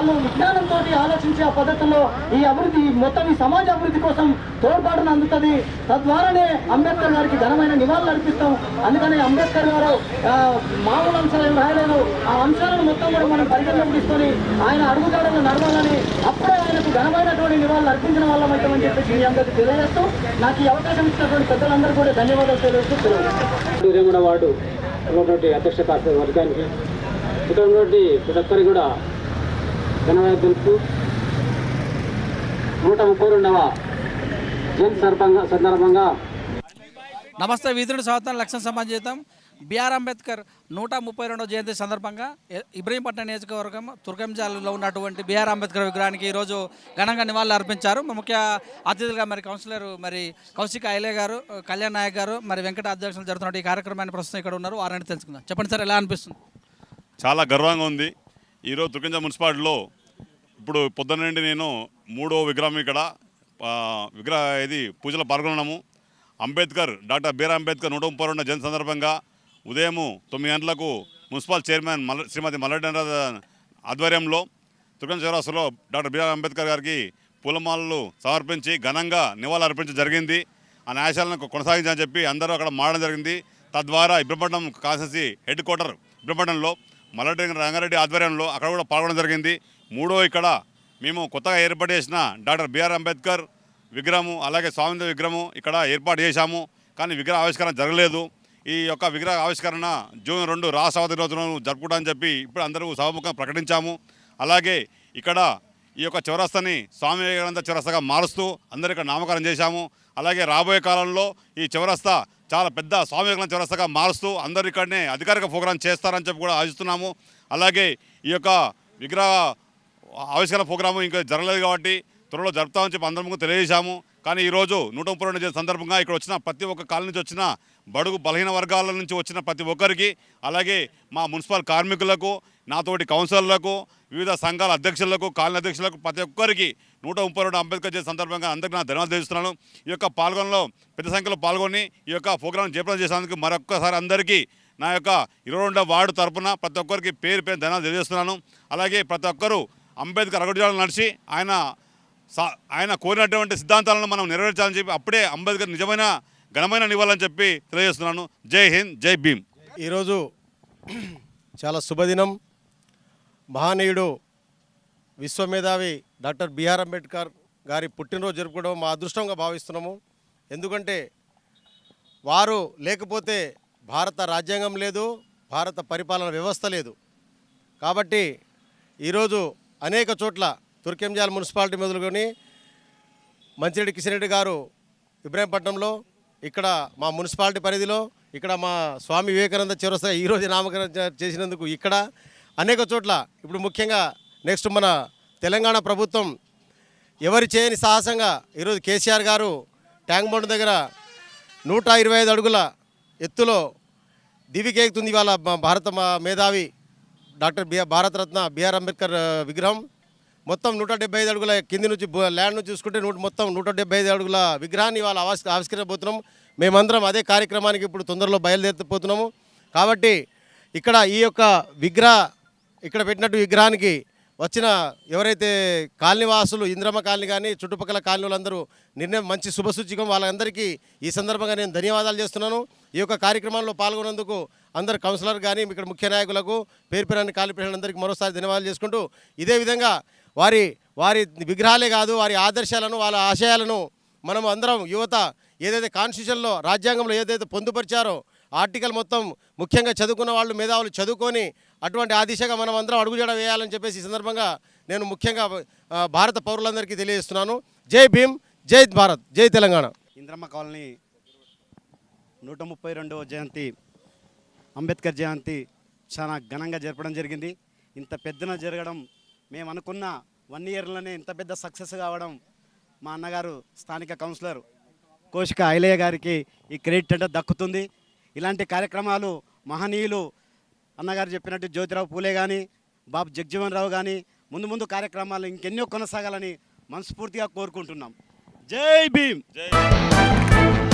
వాళ్ళు విజ్ఞానంతో ఆలోచించే ఆ పద్ధతుల్లో ఈ అభివృద్ధి మొత్తం ఈ సమాజ అభివృద్ధి కోసం తోడ్పాటును అందుతుంది. తద్వారానే అంబేద్కర్ గారికి ఘనమైన నివాళులు అర్పిస్తాం. అందుకని అంబేద్కర్ గారు మామూలు అంశాలు ఏం రాయలేదు. ఆ అంశాలను మొత్తం కూడా మనం పరిగణలోకి తీసుకొని ఆయన అడుగుజాడలు నడవాలని అప్పుడే ఆయనకు ఘనమైనటువంటి నివాళులు అర్పించిన వాళ్ళం అవుతామని చెప్పేసి మీ అందరికీ తెలియజేస్తూ నాకు ఈ అవకాశం ఇచ్చినటువంటి పెద్దలందరూ కూడా ధన్యవాదాలు తెలియజేస్తూ తెలియజేస్తాను వార్డు ఉన్నటువంటి అధ్యక్ష కార్య వర్గానికి ఇక్కడ ఉన్నటువంటి ప్రతి ఒక్కరికి కూడా తెలుపుతూ నూట ముప్పై రెండవ జన్ సందర్భంగా నమస్తే వీధుడి స్వాతంత్ర లక్ష్యం సంబంధితం బిఆర్ అంబేద్కర్ నూట ముప్పై రెండవ జయంతి సందర్భంగా ఇబ్రహీంపట్నం నియోజకవర్గం తుర్కంజాలలో ఉన్నటువంటి బిఆర్ అంబేద్కర్ విగ్రహానికి ఈరోజు ఘనంగా నివాళులు అర్పించారు. ముఖ్య అతిథులుగా మరి కౌన్సిలర్ మరి కౌశిక్ ఐలే గారు కళ్యాణ్ నాయక్ గారు మరి వెంకట అధ్యక్షులు జరుగుతున్న ఈ కార్యక్రమాన్ని ప్రస్తుతం ఇక్కడ ఉన్నారు. వారిని తెలుసుకుందాం. చెప్పండి సార్ ఎలా అనిపిస్తుంది? చాలా గర్వంగా ఉంది. ఈరోజు తుర్కంజ మున్సిపాలిటీలో ఇప్పుడు పొద్దున్న నుండి నేను మూడో విగ్రహం ఇక్కడ విగ్రహ ఇది పూజలో పాల్గొన్నాము అంబేద్కర్ డాక్టర్ బీఆర్ అంబేద్కర్ నూట ముప్పై రెండు జయంతి సందర్భంగా ఉదయం తొమ్మిది గంటలకు మున్సిపల్ చైర్మన్ మల్ల శ్రీమతి మల్లెడ్డి ఆధ్వర్యంలో తుకన్ చౌరాసులో డాక్టర్ బీఆర్ అంబేద్కర్ గారికి పూలమాలలు సమర్పించి ఘనంగా నివాళులు అర్పించడం జరిగింది. ఆ న్యాయశాలను కొనసాగించాలని చెప్పి అందరూ అక్కడ మారడం జరిగింది. తద్వారా ఇబ్రహ్మపట్నం కాన్సెన్సీ హెడ్ క్వార్టర్ ఇబ్రహ్మపట్నంలో మల్లెడ్డి రంగారెడ్డి ఆధ్వర్యంలో అక్కడ కూడా పాల్గొనడం జరిగింది. మూడో ఇక్కడ మేము కొత్తగా ఏర్పాటు చేసిన డాక్టర్ బిఆర్ అంబేద్కర్ విగ్రహము అలాగే స్వామి విగ్రహము ఇక్కడ ఏర్పాటు చేశాము. కానీ విగ్రహ ఆవిష్కరణ జరగలేదు. ఈ యొక్క విగ్రహ ఆవిష్కరణ జూన్ రెండు రాష్ట్ర అవధి రోజులను జరుపుకుంటామని చెప్పి ఇప్పుడు అందరూ సభముఖంగా ప్రకటించాము. అలాగే ఇక్కడ ఈ యొక్క చౌరస్తాని స్వామి వివేకానంద చౌరస్తగా మారుస్తూ అందరూ ఇక్కడ నామకరణం చేశాము. అలాగే రాబోయే కాలంలో ఈ చౌరస్తా చాలా పెద్ద స్వామి వివేకానంద చౌరస్తాగా మారుస్తూ అందరూ ఇక్కడనే అధికారిక ప్రోగ్రాం చేస్తారని చెప్పి కూడా ఆశిస్తున్నాము. అలాగే ఈ యొక్క విగ్రహ ఆవిష్కరణ ప్రోగ్రాము ఇంకా జరగలేదు కాబట్టి త్వరలో జరుపుతామని చెప్పి అందరం తెలియజేశాము. కానీ ఈరోజు నూట ముప్పై రెండు సందర్భంగా ఇక్కడ వచ్చిన ప్రతి ఒక్క కాలనీ నుంచి వచ్చిన బడుగు బలహీన వర్గాల నుంచి వచ్చిన ప్రతి ఒక్కరికి అలాగే మా మున్సిపల్ కార్మికులకు నాతోటి కౌన్సిలర్లకు వివిధ సంఘాల అధ్యక్షులకు కాలనీ అధ్యక్షులకు ప్రతి ఒక్కరికి నూట ముప్పై రెండు అంబేద్కర్ జయంతి సందర్భంగా అందరికీ నా ధన్యవాదాలు తెలుస్తున్నాను. ఈ యొక్క పాల్గొనలో పెద్ద సంఖ్యలో పాల్గొని ఈ యొక్క ప్రోగ్రాం జయప్రదం చేసినందుకు మరొక్కసారి అందరికీ నా యొక్క ఇరవై రెండవ వార్డు తరఫున ప్రతి ఒక్కరికి పేరు పేరు ధన్యవాదాలు తెలియజేస్తున్నాను. అలాగే ప్రతి ఒక్కరూ అంబేద్కర్ అడుగుజాడలు నడిచి ఆయన ఆయన కోరినటువంటి సిద్ధాంతాలను మనం నెరవేర్చాలని చెప్పి అప్పుడే అంబేద్కర్ నిజమైన ఘనమైన నివాళని చెప్పి తెలియజేస్తున్నాను. జై హింద్ జై భీమ్. ఈరోజు చాలా శుభదినం. మహానీయుడు విశ్వమేధావి డాక్టర్ బిఆర్ అంబేద్కర్ గారి పుట్టినరోజు జరుపుకోవడం మా అదృష్టంగా భావిస్తున్నాము. ఎందుకంటే వారు లేకపోతే భారత రాజ్యాంగం లేదు భారత పరిపాలన వ్యవస్థ లేదు. కాబట్టి ఈరోజు అనేక చోట్ల తుర్కెంజాల్ మున్సిపాలిటీ మొదలుకొని మంచిరెడ్డి కిషన్ రెడ్డి గారు ఇబ్రాహీంపట్నంలో ఇక్కడ మా మున్సిపాలిటీ పరిధిలో ఇక్కడ మా స్వామి వివేకానంద చివరస్తా ఈరోజు నామకరణం చేసినందుకు ఇక్కడ అనేక చోట్ల ఇప్పుడు ముఖ్యంగా నెక్స్ట్ మన తెలంగాణ ప్రభుత్వం ఎవరి చేయని సాహసంగా ఈరోజు కేసీఆర్ గారు ట్యాంక్ బండ్ దగ్గర నూట ఇరవై ఐదు అడుగుల ఎత్తులో దివికేకుతుంది ఇవాళ భారత మా మేధావి doctor BR Bharat Ratna BR Ambedkar విగ్రహం. మొత్తం నూట డెబ్బై ఐదు అడుగుల కింది నుంచి ల్యాండ్ నుంచి చూసుకుంటే నూట మొత్తం నూట డెబ్బై ఐదు అడుగుల విగ్రహాన్ని ఇవాళ ఆవిష్ ఆవిష్కరించబోతున్నాం. మేమందరం అదే కార్యక్రమానికి ఇప్పుడు తొందరలో బయలుదేరిపోతున్నాము. కాబట్టి ఇక్కడ ఈ యొక్క విగ్రహ ఇక్కడ పెట్టినట్టు విగ్రహానికి వచ్చిన ఎవరైతే కాలనీవాసులు ఇంద్రమ్మ కాలనీ కానీ చుట్టుపక్కల కాలనీలందరూ నిర్ణయం మంచి శుభసూచికం. వాళ్ళందరికీ ఈ సందర్భంగా నేను ధన్యవాదాలు చేస్తున్నాను. ఈ యొక్క కార్యక్రమంలో పాల్గొన్నందుకు అందరు కౌన్సిలర్ కానీ ఇక్కడ ముఖ్య నాయకులకు పేరు పేరాన్ని కాలి అందరికీ మరోసారి ధన్యవాదాలు చేసుకుంటూ ఇదే విధంగా వారి వారి విగ్రహాలే కాదు వారి ఆదర్శాలను వాళ్ళ ఆశయాలను మనం అందరం యువత ఏదైతే కాన్స్టిట్యూషన్లో రాజ్యాంగంలో ఏదైతే పొందుపరిచారో ఆర్టికల్ మొత్తం ముఖ్యంగా చదువుకున్న వాళ్ళు మేధావులు చదువుకొని అటువంటి ఆ దిశగా మనం అందరం అడుగుజడ వేయాలని చెప్పేసి ఈ సందర్భంగా నేను ముఖ్యంగా భారత పౌరులందరికీ తెలియజేస్తున్నాను. జై భీమ్ జై భారత్ జై తెలంగాణ. ఇంద్రమ్మ కాలనీ నూట ముప్పై రెండవ జయంతి అంబేద్కర్ జయంతి చాలా ఘనంగా జరపడం జరిగింది. ఇంత పెద్దన జరగడం మేము అనుకున్న వన్ ఇయర్లోనే ఇంత పెద్ద సక్సెస్ కావడం మా అన్నగారు స్థానిక కౌన్సిలర్ కోశిక ఐలయ్య గారికి ఈ క్రెడిట్ అంటే దక్కుతుంది. ఇలాంటి కార్యక్రమాలు మహనీయులు అన్నగారు చెప్పినట్టు జ్యోతిరావు పూలే కానీ బాబు జగ్జీవన్ రావు కానీ ముందు ముందు కార్యక్రమాలు ఇంకెన్నో కొనసాగాలని మనస్ఫూర్తిగా కోరుకుంటున్నాం. జై భీమ్! జై